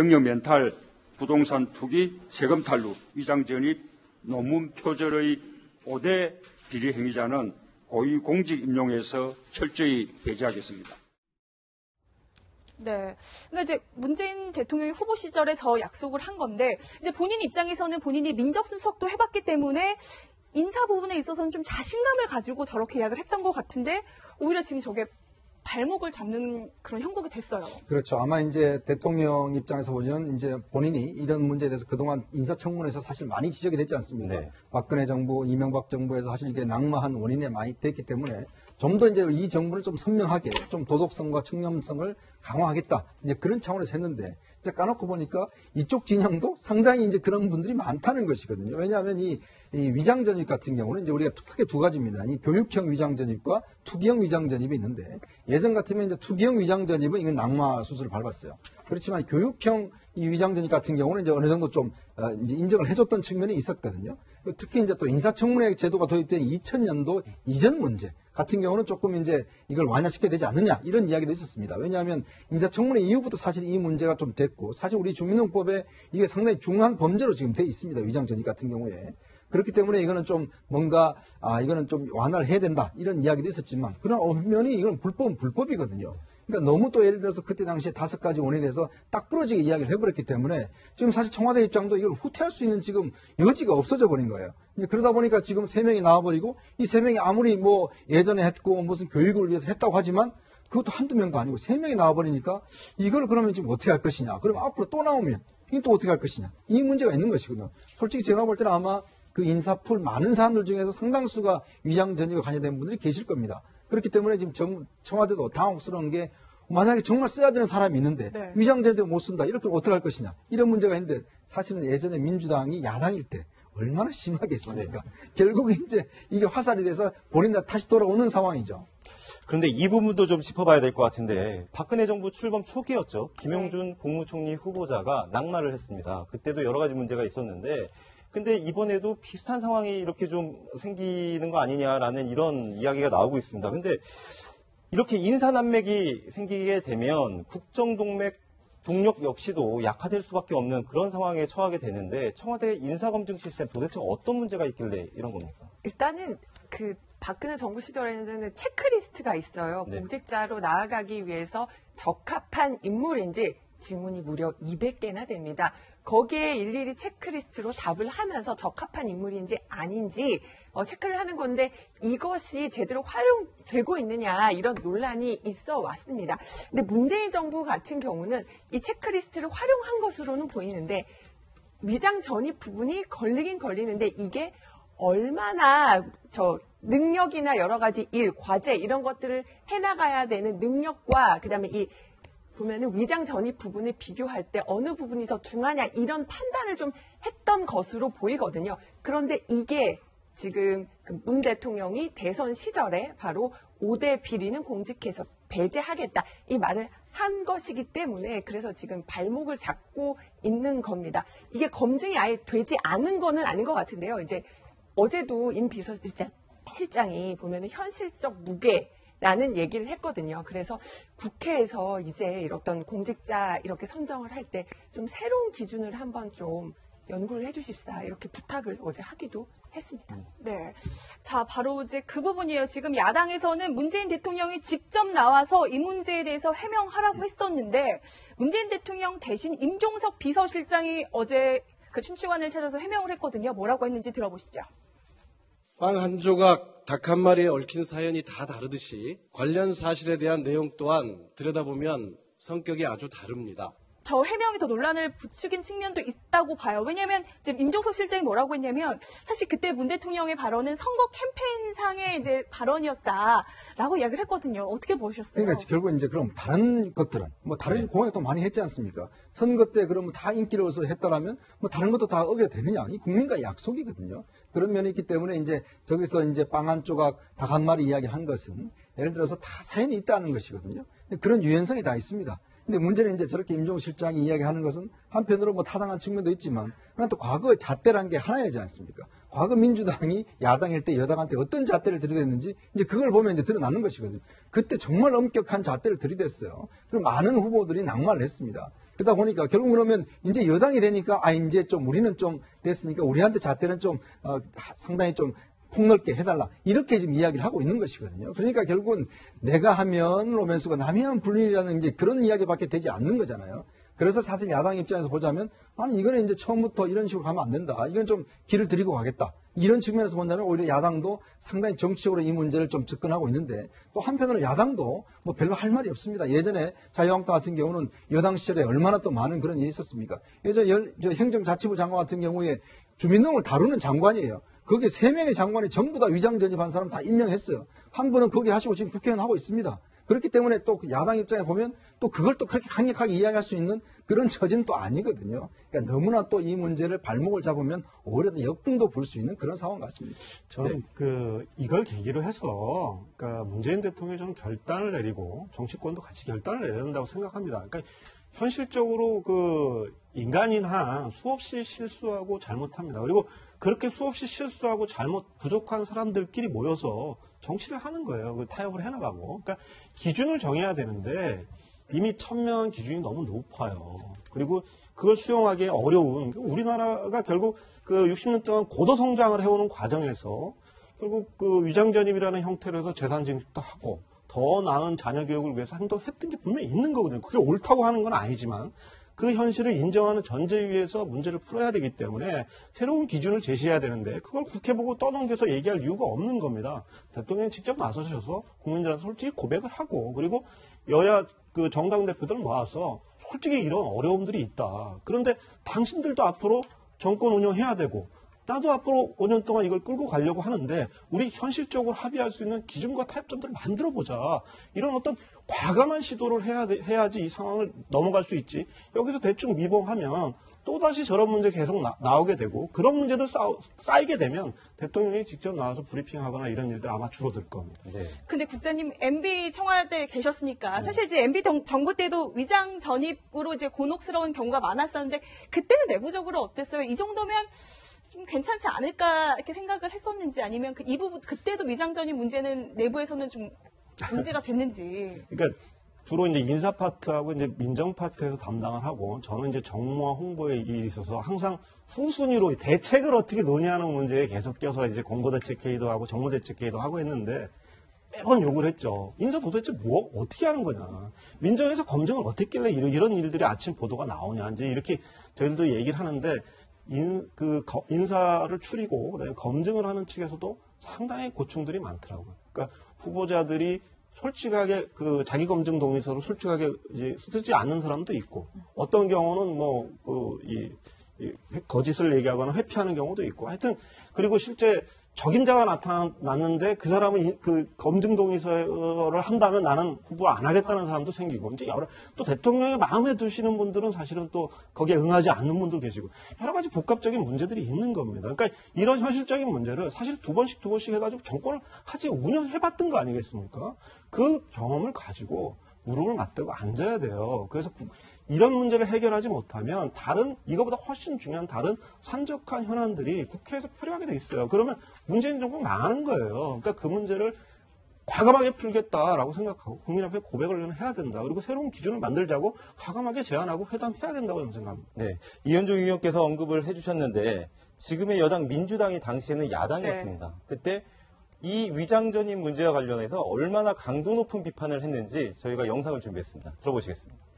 병력 멘탈, 부동산 투기, 세금 탈루, 위장 전입, 논문 표절의 5대 비리 행위자는 고위 공직 임용에서 철저히 배제하겠습니다. 네. 그러니까 이제 문재인 대통령이 후보 시절에 저 약속을 한 건데 이제 본인 입장에서는 본인이 민정수석도 해봤기 때문에 인사 부분에 있어서는 좀 자신감을 가지고 저렇게 이야기를 했던 것 같은데 오히려 지금 저게 발목을 잡는 그런 형국이 됐어요. 그렇죠. 아마 이제 대통령 입장에서 보면 이제 본인이 이런 문제에 대해서 그동안 인사청문회에서 사실 많이 지적이 됐지 않습니까? 네. 박근혜 정부, 이명박 정부에서 사실 이게 낙마한 원인에 많이 됐기 때문에 좀 더 이제 이 정부를 좀 선명하게 좀 도덕성과 청렴성을 강화하겠다. 이제 그런 차원에서 했는데 까놓고 보니까 이쪽 진영도 상당히 이제 그런 분들이 많다는 것이거든요. 왜냐하면 이, 이 위장 전입 같은 경우는 이제 우리가 크게 두 가지입니다. 이 교육형 위장 전입과 투기형 위장 전입이 있는데 예전 같으면 이제 투기형 위장 전입은 이건 낙마 수술을 밟았어요. 그렇지만 교육형 이 위장 전입 같은 경우는 이제 어느 정도 좀 어, 이제 인정을 해줬던 측면이 있었거든요. 특히 이제 또 인사청문회 제도가 도입된 2000년도 이전 문제 같은 경우는 조금 이제 이걸 완화시켜야 되지 않느냐 이런 이야기도 있었습니다. 왜냐하면 인사청문회 이후부터 사실 이 문제가 좀 됐고 사실 우리 주민등록법에 이게 상당히 중요한 범죄로 지금 돼 있습니다. 위장전입 같은 경우에. 그렇기 때문에 이거는 좀 뭔가 아 이거는 좀 완화를 해야 된다 이런 이야기도 있었지만 그러나 엄연히 이건 불법은 불법이거든요. 그러니까 너무 또 예를 들어서 그때 당시에 다섯 가지 원인에 대해서 딱 부러지게 이야기를 해버렸기 때문에 지금 사실 청와대 입장도 이걸 후퇴할 수 있는 지금 여지가 없어져 버린 거예요. 그러다 보니까 지금 세 명이 나와버리고 이 세 명이 아무리 뭐 예전에 했고 무슨 교육을 위해서 했다고 하지만 그것도 한두 명도 아니고 세 명이 나와버리니까 이걸 그러면 지금 어떻게 할 것이냐. 그러면 앞으로 또 나오면 이게 또 어떻게 할 것이냐. 이 문제가 있는 것이거든요. 솔직히 제가 볼 때는 아마 그 인사풀 많은 사람들 중에서 상당수가 위장 전입에 관여된 분들이 계실 겁니다. 그렇기 때문에 지금 정, 청와대도 당혹스러운 게 만약에 정말 써야 되는 사람이 있는데 네. 위장 전입 못 쓴다. 이렇게 어떻게 할 것이냐. 이런 문제가 있는데 사실은 예전에 민주당이 야당일 때 얼마나 심하게 했습니까? 결국 이제 이게 화살이 돼서 본인들 다시 돌아오는 상황이죠. 그런데 이 부분도 좀 짚어봐야 될 것 같은데 박근혜 정부 출범 초기였죠. 김영준 국무총리 후보자가 낙마를 했습니다. 그때도 여러 가지 문제가 있었는데 근데 이번에도 비슷한 상황이 이렇게 좀 생기는 거 아니냐라는 이런 이야기가 나오고 있습니다. 근데 이렇게 인사난맥이 생기게 되면 국정동맥 동력 역시도 약화될 수밖에 없는 그런 상황에 처하게 되는데 청와대 인사검증 시스템 도대체 어떤 문제가 있길래 이런 겁니까? 일단은 그 박근혜 정부 시절에는 체크리스트가 있어요. 네. 공직자로 나아가기 위해서 적합한 인물인지 질문이 무려 200개나 됩니다. 거기에 일일이 체크리스트로 답을 하면서 적합한 인물인지 아닌지 어, 체크를 하는 건데 이것이 제대로 활용되고 있느냐 이런 논란이 있어 왔습니다. 근데 문재인 정부 같은 경우는 이 체크리스트를 활용한 것으로는 보이는데 위장 전입 부분이 걸리긴 걸리는데 이게 얼마나 저 능력이나 여러 가지 일, 과제 이런 것들을 해나가야 되는 능력과 그다음에 이 보면은 위장 전입 부분을 비교할 때 어느 부분이 더 중하냐 이런 판단을 좀 했던 것으로 보이거든요. 그런데 이게 지금 그문 대통령이 대선 시절에 바로 5대 비리는 공직해서 배제하겠다 이 말을 한 것이기 때문에 그래서 지금 발목을 잡고 있는 겁니다. 이게 검증이 아예 되지 않은 거는 아닌 것 같은데요. 이제 어제도 임 비서실장 실장이 보면은 현실적 무게 라는 얘기를 했거든요. 그래서 국회에서 이제 어떤 공직자 이렇게 선정을 할 때 좀 새로운 기준을 한번 좀 연구를 해주십사 이렇게 부탁을 어제 하기도 했습니다. 네. 자, 바로 이제 그 부분이에요. 지금 야당에서는 문재인 대통령이 직접 나와서 이 문제에 대해서 해명하라고 했었는데 문재인 대통령 대신 임종석 비서실장이 어제 그 춘추관을 찾아서 해명을 했거든요. 뭐라고 했는지 들어보시죠. 빵 한 조각, 닭 한 마리에 얽힌 사연이 다 다르듯이 관련 사실에 대한 내용 또한 들여다보면 성격이 아주 다릅니다. 저 해명이 더 논란을 부추긴 측면도 있다고 봐요. 왜냐하면 지금 임종석 실장이 뭐라고 했냐면 사실 그때 문 대통령의 발언은 선거 캠페인상의 이제 발언이었다라고 이야기를 했거든요. 어떻게 보셨어요? 그러니까 결국 이제 그럼 다른 것들은 뭐 다른 공약도 많이 했지 않습니까? 선거 때 그러면 다 인기를 얻어서 했다라면 뭐 다른 것도 다 어겨 되느냐? 이 국민과의 약속이거든요. 그런 면이 있기 때문에 이제 저기서 이제 빵 한 조각 닭 한 마리 이야기 한 것은 예를 들어서 다 사연이 있다는 것이거든요. 그런 유연성이 다 있습니다. 근데 문제는 이제 저렇게 임종 실장이 이야기하는 것은 한편으로 뭐 타당한 측면도 있지만 또 과거의 잣대란 게 하나이지 않습니까? 과거 민주당이 야당일 때 여당한테 어떤 잣대를 들이댔는지 이제 그걸 보면 이제 드러나는 것이거든요. 그때 정말 엄격한 잣대를 들이댔어요. 그리고 많은 후보들이 낙마를 했습니다. 그러다 보니까 결국 그러면 이제 여당이 되니까 아 이제 좀 우리는 좀 됐으니까 우리한테 잣대는 좀 어, 상당히 좀 폭넓게 해달라 이렇게 지금 이야기를 하고 있는 것이거든요. 그러니까 결국은 내가 하면 로맨스고 남이 하면 불륜이라는 이제 그런 이야기밖에 되지 않는 거잖아요. 그래서 사실 야당 입장에서 보자면 아니 이거는 이제 처음부터 이런 식으로 가면 안 된다. 이건 좀 길을 들이고 가겠다. 이런 측면에서 본다면 오히려 야당도 상당히 정치적으로 이 문제를 좀 접근하고 있는데 또 한편으로 야당도 뭐 별로 할 말이 없습니다. 예전에 자유한국당 같은 경우는 여당 시절에 얼마나 또 많은 그런 일이 있었습니까? 예전 열, 저 행정자치부 장관 같은 경우에 주민등록을 다루는 장관이에요. 거기에 세 명의 장관이 전부 다 위장 전입한 사람 다 임명했어요. 한 분은 거기 하시고 지금 국회의원 하고 있습니다. 그렇기 때문에 또그 야당 입장에 보면 또 그걸 또 그렇게 강력하게 이야기할 수 있는 그런 또 아니거든요. 그러니까 너무나 또 이 문제를 발목을 잡으면 오히려 더 역풍도 불수 있는 그런 상황 같습니다. 저는 그 이걸 계기로 해서 그러니까 문재인 대통령이 좀 결단을 내리고 정치권도 같이 결단을 내려야 된다고 생각합니다. 그러니까 현실적으로 그 인간인 한 수없이 실수하고 잘못합니다. 그리고 그렇게 수없이 실수하고 잘못 부족한 사람들끼리 모여서 정치를 하는 거예요. 그 타협을 해나가고. 그러니까 기준을 정해야 되는데 이미 천명 기준이 너무 높아요. 그리고 그걸 수용하기 어려운 우리나라가 결국 그 60년 동안 고도 성장을 해오는 과정에서 결국 그 위장전입이라는 형태로 해서 재산 증식도 하고 더 나은 자녀 교육을 위해서 행동했던 게 분명히 있는 거거든요. 그게 옳다고 하는 건 아니지만 그 현실을 인정하는 전제 위에서 문제를 풀어야 되기 때문에 새로운 기준을 제시해야 되는데 그걸 국회 보고 떠넘겨서 얘기할 이유가 없는 겁니다. 대통령이 직접 나서셔서 국민들한테 솔직히 고백을 하고 그리고 여야 그 정당 대표들 모아서 솔직히 이런 어려움들이 있다. 그런데 당신들도 앞으로 정권 운영해야 되고 나도 앞으로 5년 동안 이걸 끌고 가려고 하는데 우리 현실적으로 합의할 수 있는 기준과 타협점들을 만들어 보자. 이런 어떤 과감한 시도를 해야 돼- 해야지 이 상황을 넘어갈 수 있지. 여기서 대충 미봉하면 또다시 저런 문제 계속 나, 오게 되고 그런 문제들 쌓, 쌓이게 되면 대통령이 직접 나와서 브리핑하거나 이런 일들 아마 줄어들 겁니다. 네. 근데 국장님 MB 청와대에 계셨으니까 사실 이제 MB 정, 정부 때도 위장 전입으로 이제 곤혹스러운 경우가 많았었는데 그때는 내부적으로 어땠어요? 이 정도면 좀 괜찮지 않을까 이렇게 생각을 했었는지 아니면 그 이 부분 그때도 위장 전입 문제는 내부에서는 좀 문제가 됐는지. 그러니까 주로 이제 인사 파트하고 이제 민정 파트에서 담당을 하고 저는 이제 정무와 홍보에 있어서 항상 후순위로 대책을 어떻게 논의하는 문제에 계속 껴서 이제 공보대책회의도 하고 정무대책회의도 하고 했는데 매번 욕을 했죠. 인사 도대체 뭐 어떻게 하는 거냐. 민정에서 검증을 어떻게 했길래 이런 일들이 아침 보도가 나오냐. 이제 이렇게 저희들도 얘기를 하는데 인, 그 거- 인사를 추리고 그다음에 검증을 하는 측에서도 상당히 고충들이 많더라고요. 그러니까 후보자들이 솔직하게 그 자기 검증 동의서를 솔직하게 이제 쓰지 않는 사람도 있고 어떤 경우는 뭐그이 이 거짓을 얘기하거나 회피하는 경우도 있고 하여튼 그리고 실제 적임자가 나타났는데 그 사람은 이- 그 검증 동의서를 한다면 나는 후보 안 하겠다는 사람도 생기고 이제 여러 또 대통령의 마음에 드시는 분들은 사실은 또 거기에 응하지 않는 분도 계시고 여러 가지 복합적인 문제들이 있는 겁니다. 그러니까 이런 현실적인 문제를 사실 두 번씩 두 번씩 해가지고 정권을 하지 운영해봤던 거 아니겠습니까? 그 경험을 가지고 무릎을 맞대고 앉아야 돼요. 그래서 구- 이런 문제를 해결하지 못하면 다른 이거보다 훨씬 중요한 다른 산적한 현안들이 국회에서 표류하게 돼 있어요. 그러면 문재인 정부 망하는 거예요. 그러니까 그 문제를 과감하게 풀겠다라고 생각하고 국민 앞에 고백을 해야 된다. 그리고 새로운 기준을 만들자고 과감하게 제안하고 회담해야 된다고 저는 생각합니다. 네. 이현종 의원께서 언급을 해주셨는데 지금의 여당 민주당이 당시에는 야당이었습니다. 그때 이 위장전입 문제와 관련해서 얼마나 강도 높은 비판을 했는지 저희가 영상을 준비했습니다. 들어보시겠습니다.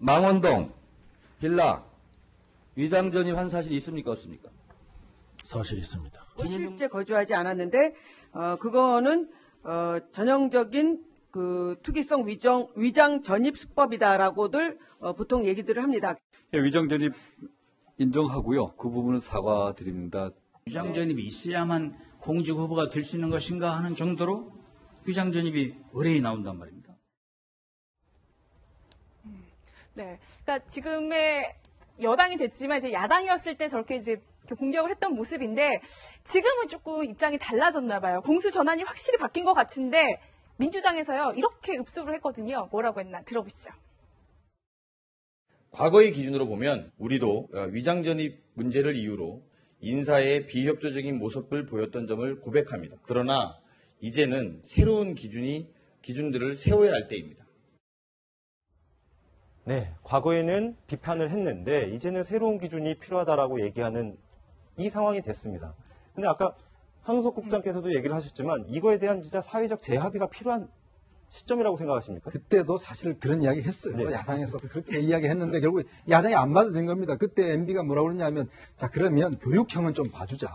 망원동 빌라 위장 전입한 사실이 있습니까 없습니까? 사실 있습니다. 실제 거주하지 않았는데 어, 그거는 어, 전형적인 그 투기성 위정 위장 전입 수법이다라고들 어, 보통 얘기들을 합니다. 예, 위장 전입 인정하고요. 그 부분은 사과드립니다. 위장 전입이 있어야만 공직 후보가 될 수 있는 것인가 하는 정도로 위장 전입이 의뢰이 나온단 말입니다. 네. 그러니까 지금의 여당이 됐지만 이제 야당이었을 때 저렇게 이제 공격을 했던 모습인데 지금은 조금 입장이 달라졌나 봐요. 공수 전환이 확실히 바뀐 것 같은데 민주당에서요 이렇게 읍소를 했거든요. 뭐라고 했나 들어보시죠. 과거의 기준으로 보면 우리도 어, 위장 전입 문제를 이유로 인사의 비협조적인 모습을 보였던 점을 고백합니다. 그러나 이제는 새로운 기준이 기준들을 세워야 할 때입니다. 네, 과거에는 비판을 했는데 이제는 새로운 기준이 필요하다라고 얘기하는 이 상황이 됐습니다. 근데 아까 한우석 국장께서도 얘기를 하셨지만 이거에 대한 진짜 사회적 재합의가 필요한 시점이라고 생각하십니까? 그때도 사실 그런 이야기 했어요. 네. 야당에서 그렇게 이야기 했는데 결국 야당이 안 받아들인 겁니다. 그때 MB가 뭐라고 그러냐면 자, 그러면 교육형은 좀 봐주자.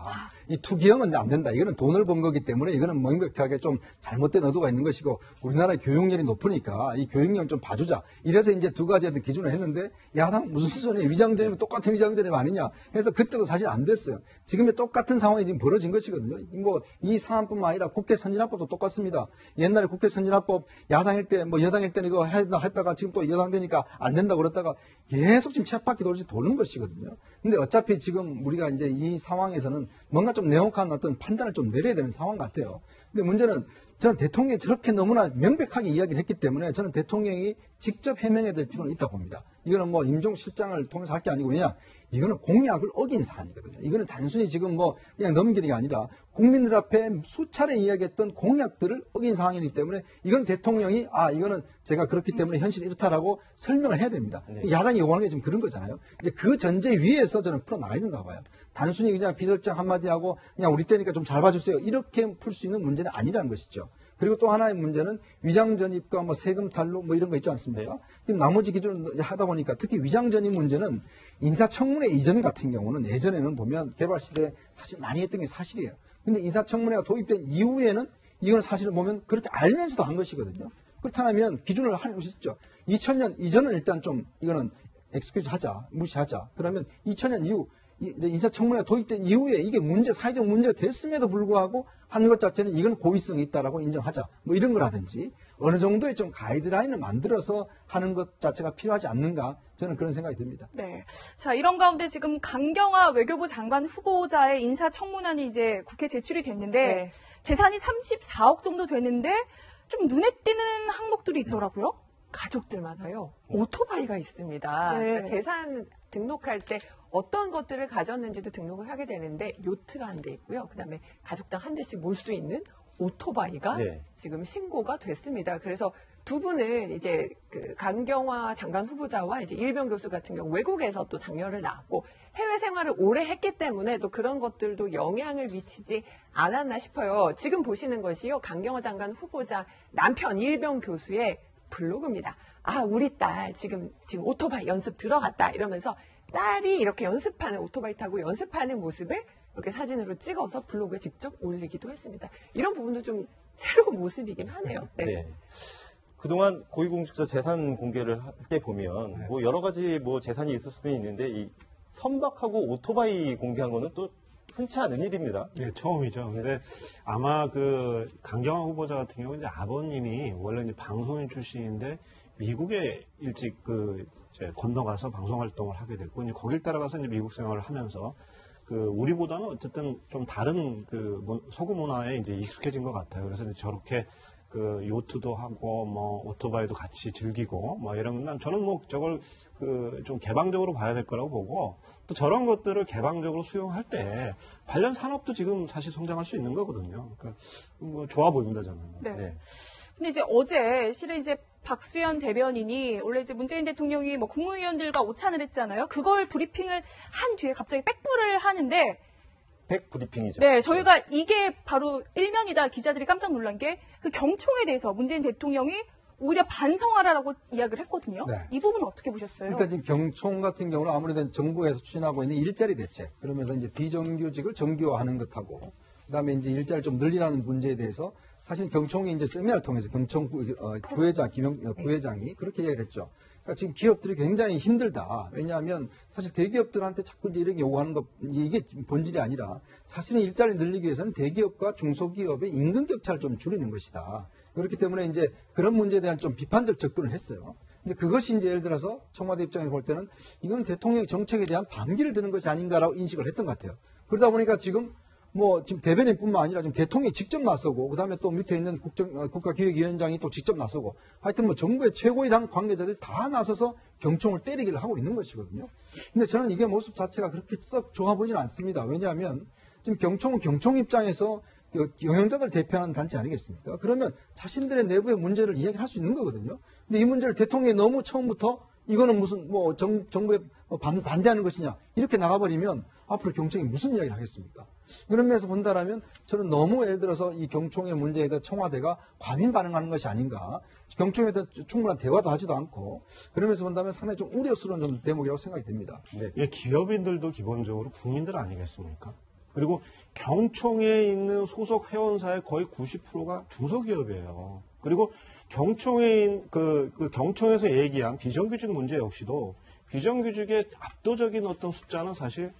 이 투기형은 안 된다. 이거는 돈을 번 거기 때문에 이거는 명백하게 좀 잘못된 의도가 있는 것이고 우리나라의 교육열이 높으니까 이 교육형 좀 봐주자. 이래서 이제 두 가지 어떤 기준을 했는데 야당 무슨 소리야. 위장전입 똑같은 위장전입 아니냐. 해서 그때도 사실 안 됐어요. 지금의 똑같은 상황이 지금 벌어진 것이거든요. 뭐 이 상황뿐만 아니라 국회 선진화법도 똑같습니다. 옛날에 국회 선진화법 야당일 때 뭐 여당일 때는 이거 했다 했다가 지금 또 여당 되니까 안 된다고 그랬다가 계속 지금 쳇바퀴 돌듯이 도는 것이거든요. 근데 어차피 지금 우리가 이제 이 상황에서는 뭔가 좀 명확한 어떤 판단을 좀 내려야 되는 상황 같아요. 근데 문제는 저는 대통령이 저렇게 너무나 명백하게 이야기를 했기 때문에 저는 대통령이 직접 해명해야 될 필요는 있다고 봅니다. 이거는 뭐 임종 실장을 통해서 할 게 아니고 왜냐 이거는 공약을 어긴 사안이거든요. 이거는 단순히 지금 뭐 그냥 넘기는 게 아니라 국민들 앞에 수차례 이야기했던 공약들을 어긴 상황이기 때문에 이건 대통령이 아 이거는 제가 그렇기 때문에 현실이 이렇다라고 설명을 해야 됩니다. 야당 이 요구하는 게 지금 그런 거잖아요. 이제 그 전제 위에서 저는 풀어나가야 된다 봐요. 단순히 그냥 비서장 한마디 하고 그냥 우리 때니까 좀 잘 봐주세요. 이렇게 풀 수 있는 문제는 아니라는 것이죠. 그리고 또 하나의 문제는 위장 전입과 뭐 세금 탈루 뭐 이런 거 있지 않습니까? 지금 나머지 기준을 하다 보니까 특히 위장 전입 문제는 인사청문회 이전 같은 경우는 예전에는 보면 개발 시대에 사실 많이 했던 게 사실이에요. 근데 인사청문회가 도입된 이후에는 이건 사실을 보면 그렇게 알면서도 한 것이거든요. 그렇다면 기준을 하는 것이 있죠. 2000년 이전은 일단 좀 이거는 엑스큐즈 하자, 무시하자. 그러면 2000년 이후 인사청문회가 도입된 이후에 이게 문제, 사회적 문제가 됐음에도 불구하고 하는 것 자체는 이건 고의성이 있다라고 인정하자. 뭐 이런 거라든지 어느 정도의 좀 가이드라인을 만들어서 하는 것 자체가 필요하지 않는가 저는 그런 생각이 듭니다. 네. 자, 이런 가운데 지금 강경화 외교부 장관 후보자의 인사청문안이 이제 국회 제출이 됐는데 네. 재산이 34억 정도 되는데 좀 눈에 띄는 항목들이 있더라고요. 가족들마다요 오토바이가 있습니다. 네. 그러니까 재산 등록할 때 어떤 것들을 가졌는지도 등록을 하게 되는데 요트가 한 대 있고요. 그다음에 가족당 한 대씩 몰 수 있는 오토바이가 네. 지금 신고가 됐습니다. 그래서 두 분은 이제 그 강경화 장관 후보자와 이제 일병 교수 같은 경우 외국에서 또 장녀를 낳았고 해외 생활을 오래 했기 때문에 또 그런 것들도 영향을 미치지 않았나 싶어요. 지금 보시는 것이요 강경화 장관 후보자 남편 일병 교수의 블로그입니다. 아 우리 딸 지금 지금 오토바이 연습 들어갔다 이러면서 딸이 이렇게 연습하는 오토바이 타고 연습하는 모습을 이렇게 사진으로 찍어서 블로그에 직접 올리기도 했습니다. 이런 부분도 좀 새로운 모습이긴 하네요. 네. 네. 그동안 고위공직자 재산 공개를 할 때 보면 뭐 여러 가지 뭐 재산이 있을 수는 있는데 이 선박하고 오토바이 공개한 거는 또 흔치 않은 일입니다. 예, 처음이죠. 근데 아마 그 강경화 후보자 같은 경우 이제 아버님이 원래 이제 방송인 출신인데 미국에 일찍 그 이제 건너가서 방송 활동을 하게 됐고 이제 거길 따라가서 이제 미국 생활을 하면서 그 우리보다는 어쨌든 좀 다른 그 문- 서구 문화에 이제 익숙해진 것 같아요. 그래서 저렇게 그 요트도 하고 뭐 오토바이도 같이 즐기고 뭐 이러면 난 저는 뭐 저걸 그 좀 개방적으로 봐야 될 거라고 보고 또 저런 것들을 개방적으로 수용할 때 관련 산업도 지금 사실 성장할 수 있는 거거든요. 그러니까 뭐 좋아 보입니다 저는. 네. 근데 이제 어제 실은 이제 박수현 대변인이 원래 이제 문재인 대통령이 뭐 국무위원들과 오찬을 했잖아요. 그걸 브리핑을 한 뒤에 갑자기 백불을 하는데 백 브리핑이죠. 네, 저희가 이게 바로 일면이다 기자들이 깜짝 놀란 게 그 경총에 대해서 문재인 대통령이 오히려 반성하라라고 이야기를 했거든요. 네. 이 부분 어떻게 보셨어요? 일단 지금 경총 같은 경우는 아무래도 정부에서 추진하고 있는 일자리 대책 그러면서 이제 비정규직을 정규화하는 것하고 그다음에 이제 일자리를 좀 늘리라는 문제에 대해서 사실 경총이 이제 세미나를 통해서 경총 부, 어, 부회장 김영 어, 부회장이 그렇게 이야기를 했죠. 그러니까 지금 기업들이 굉장히 힘들다. 왜냐하면 사실 대기업들한테 자꾸 이제 이렇게 요구하는 것 이게 본질이 아니라 사실은 일자리 늘리기 위해서는 대기업과 중소기업의 임금 격차를 좀 줄이는 것이다. 그렇기 때문에 이제 그런 문제에 대한 좀 비판적 접근을 했어요. 근데 그것이 이제 예를 들어서 청와대 입장에서 볼 때는 이건 대통령의 정책에 대한 반기를 드는 것이 아닌가라고 인식을 했던 것 같아요. 그러다 보니까 지금 뭐 지금 대변인뿐만 아니라 지금 대통령이 직접 나서고 그다음에 또 밑에 있는 국정 어, 국가기획위원장이 또 직접 나서고 하여튼 뭐 정부의 최고의 당 관계자들이 다 나서서 경총을 때리기를 하고 있는 것이거든요. 근데 저는 이게 모습 자체가 그렇게 썩 좋아 보이지는 않습니다. 왜냐하면 지금 경총은 경총 입장에서 그 경영자들 대표하는 단체 아니겠습니까? 그러면 자신들의 내부의 문제를 이야기할 수 있는 거거든요. 근데 이 문제를 대통령이 너무 처음부터 이거는 무슨 뭐 정, 정부에 뭐 반, 반대하는 것이냐 이렇게 나가버리면 앞으로 경청이 무슨 이야기를 하겠습니까? 그런 면에서 본다라면 저는 너무 예를 들어서 이 경총의 문제에 대해 청와대가 과민 반응하는 것이 아닌가. 경총에 대한 충분한 대화도 하지도 않고 그러면서 본다면 상당히 좀 우려스러운 좀 대목이라고 생각이 됩니다. 예, 기업인들도 기본적으로 국민들 아니겠습니까? 그리고 경총에 있는 소속 회원사의 거의 90%가 중소기업이에요. 그리고 경총에 있- 그, 그 경총에서 얘기한 비정규직 문제 역시도 비정규직의 압도적인 어떤 숫자는 사실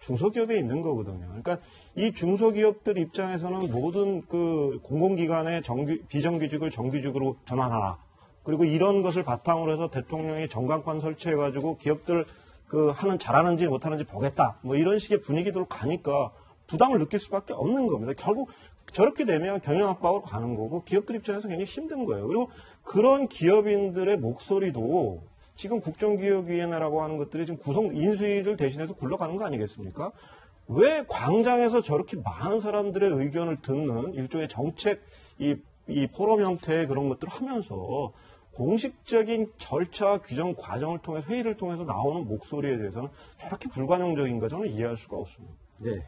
중소기업에 있는 거거든요. 그러니까 이 중소기업들 입장에서는 모든 그 공공기관의 정규, 비정규직을 정규직으로 전환하라. 그리고 이런 것을 바탕으로 해서 대통령이 정관관 설치해가지고 기업들 그 하는 잘하는지 못하는지 보겠다. 뭐 이런 식의 분위기들로 가니까 부담을 느낄 수밖에 없는 겁니다. 결국 저렇게 되면 경영 압박으로 가는 거고 기업들 입장에서 굉장히 힘든 거예요. 그리고 그런 기업인들의 목소리도 지금 국정기획위원회라고 하는 것들이 지금 구성 인수위를 대신해서 굴러가는 거 아니겠습니까? 왜 광장에서 저렇게 많은 사람들의 의견을 듣는 일종의 정책 이, 이 포럼 형태의 그런 것들을 하면서 공식적인 절차 규정 과정을 통해서 회의를 통해서 나오는 목소리에 대해서는 저렇게 불관용적인가 저는 이해할 수가 없습니다. 네.